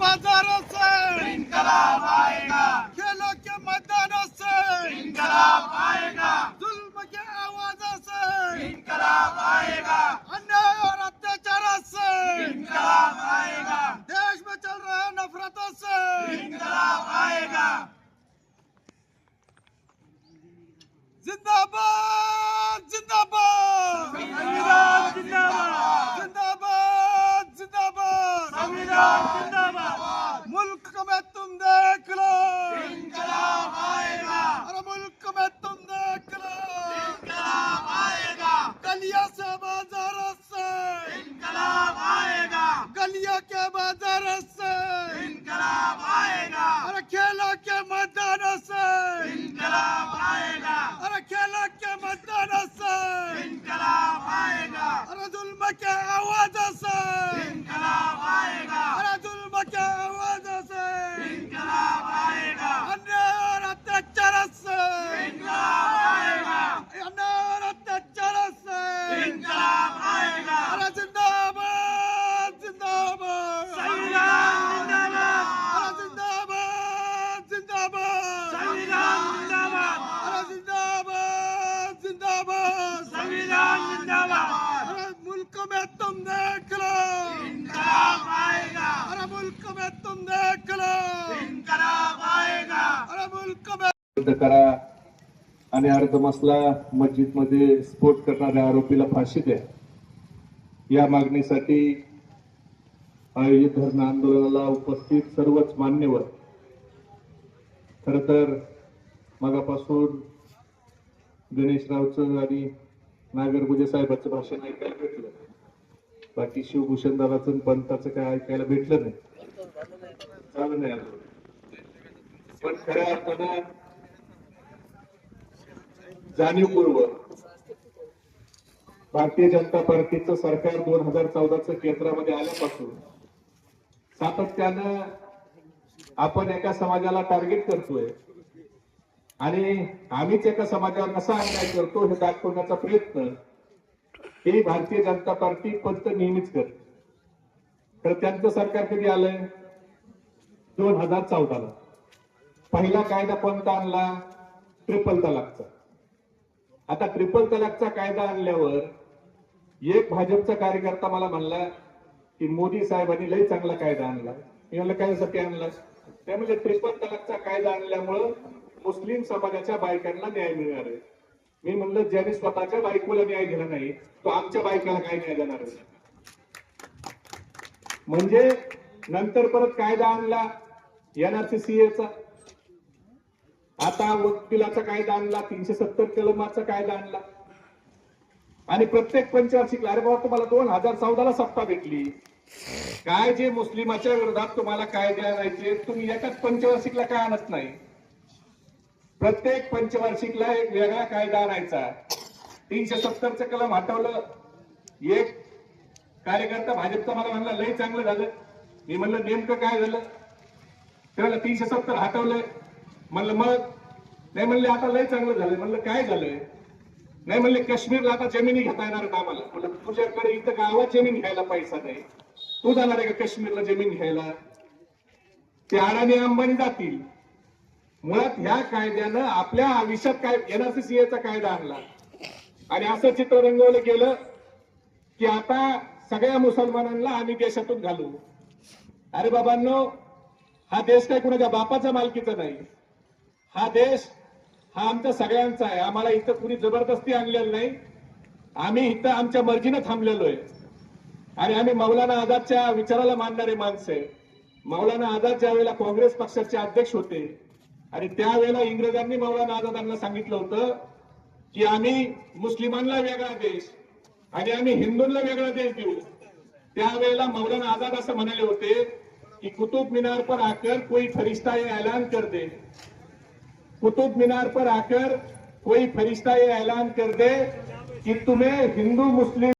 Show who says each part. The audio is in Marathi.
Speaker 1: बाजार से।
Speaker 2: इनकलाब आएगा।
Speaker 1: खेलों के मैदान से।
Speaker 2: इनकलाब आएगा।
Speaker 1: जुल्म के आवाज से।
Speaker 2: इनकलाब आएगा।
Speaker 1: अन्याय और अत्याचार से।
Speaker 2: इनकलाब आएगा।
Speaker 1: देश में चल रहे नफरतों से।
Speaker 2: इनकलाब आएगा।
Speaker 1: जिंदाबाद जिंदाबाद।
Speaker 2: संविधान जिंदाबाद।
Speaker 1: जिंदाबाद जिंदाबाद।
Speaker 2: संविधान जिंदाबाद
Speaker 1: मुल्क में तुम देख लो
Speaker 2: इनकलाब आएगा
Speaker 1: अरे मुल्क में तुम देख लो
Speaker 2: इनकलाब आएगा
Speaker 1: गलिया से बाजार से
Speaker 2: इनकलाब आएगा
Speaker 1: गलिया के बाजार से
Speaker 2: इनकलाब आएगा
Speaker 1: अरे खेलों के मैदान से
Speaker 2: इनकलाब आएगा
Speaker 1: अरे खेलों के मैदान से
Speaker 2: इनकलाब आएगा
Speaker 1: अरे जुल्म के आवाज से
Speaker 2: इनकलाब आएगा
Speaker 1: अरे जुल्म के आवाज से
Speaker 2: इनकलाब आएगा
Speaker 1: अन्याय और अत्याचार से
Speaker 2: इनकलाब आएगा
Speaker 1: अन्याय और अत्याचार से
Speaker 2: इनकलाब आएगा
Speaker 1: अरे अरे मुल्क में तुम देख लो।
Speaker 2: इनकलाब आएगा।
Speaker 1: अरे मुल्क में तुम देख लो।
Speaker 2: इनकलाब आएगा।
Speaker 1: अरे मुल्क में
Speaker 3: रद्द करा आणि अर्धमसला मस्जिदमध्ये स्फोट करणाऱ्या आरोपीला फाशी द्या. या मागणीसाठी आयोजित धरण आंदोलनाला उपस्थित सर्वच मान्यवर. खर तर मगापासून गणेशरावचं आणि नागरगुजे साहेबांचं भाषण ऐकायला भेटलं बाकी शिवभूषण दादाचं पंताचं काय ऐकायला भेटलं नाही. झालं नाही पण खऱ्या अर्थानं जाणीवपूर्वक भारतीय जनता पार्टीचं सरकार दोन हजार चौदाचं केंद्रामध्ये आल्यापासून सातत्यानं आपण एका समाजाला टार्गेट करतोय. आणि आम्हीच एका समाजावर कसा अन्याय करतो हे दाखवण्याचा प्रयत्न हे भारतीय जनता पार्टी पंत नेहमीच करते. तर त्यांचं सरकार कधी आलंय? दोन हजार चौदाला. पहिला कायदा पंत आणला? ट्रिपल तलाकचा. आता ट्रिपल तलाकचा कायदा आणल्यावर एक भाजपचा कार्यकर्ता मला म्हणला की मोदी साहेबांनी लई चांगला कायदा आणला. मी म्हणलं कशासाठी आणला? ते म्हणजे ट्रिपल तलाकचा कायदा आणल्यामुळं मुस्लिम समाजाच्या बायकांना न्याय मिळणार आहे. मी म्हणलं ज्याने स्वतःच्या बायकोला न्याय दिला नाही तो आमच्या बायकाला काय न्याय देणार आहे? म्हणजे नंतर परत कायदा आणला एनआरसीसीएचा आता वकिलाचा कायदा आणला तीनशे सत्तर कलमाचा कायदा आणला. आणि प्रत्येक पंचवार्षिकला अरे बाबा तुम्हाला दोन हजार चौदाला सत्ता भेटली. काय जे मुस्लिमाच्या विरोधात तुम्हाला कायदे आणायचे तुम्ही एकाच पंचवार्षिकला काय आणत नाही? प्रत्येक पंचवार्षिकला एक वेगळा कायदा आणायचा. तीनशे सत्तरचं कलम हटवलं. एक कार्यकर्ता भाजपचा मला म्हणला लय चांगलं झालं. मी म्हणलं नेमकं काय झालं? त्याला तीनशे सत्तर हटवलं. म्हणलं मग? नाही म्हणले आता लय चांगलं झालं. म्हणलं काय झालंय नाही म्हणले काश्मीरला आता जमिनी घेता येणार का आम्हाला. म्हणलं तुझ्याकडे इथं गावात जमीन घ्यायला पैसा नाही. तू जाणार आहे का काश्मीरला जमीन घ्यायला? ते अडाणी अंबानी जातील. मुळात ह्या कायद्यानं आपल्या आयुष्यात काय एनआरसीसीएचा कायदा आणला. आणि असं चित्र रंगवलं गेलं की आता सगळ्या मुसलमानांना आम्ही देशातून घालू. अरे बाबांनो हा देश काय कुणाच्या बापाचा मालकीचा नाही. हा देश हा आमचा सगळ्यांचा आहे. आम्हाला इथं कुणी जबरदस्ती आणलेलं नाही. आम्ही इथं आमच्या मर्जीनं थांबलेलो आहे. आणि आम्ही मौलाना आझादच्या विचाराला मानणारे माणसं आहे. मौलाना आझाद ज्या वेळेला काँग्रेस पक्षाचे अध्यक्ष होते आणि त्यावेळेला इंग्रजांनी मौलाना आझादांना सांगितलं होतं की आम्ही मुस्लिमांना वेगळा देश आणि आम्ही हिंदूंना वेगळा देश देऊ. त्यावेळेला मौलाना आझाद असं म्हणाले होते कि कुतुब मीनार पर आकर कोई फरिश्ता ये ऐलान कर दे. कुतुब मीनार पर आकर कोई फरिश्ता ये ऐलान कर दे कि तुम्हें हिंदू मुस्लिम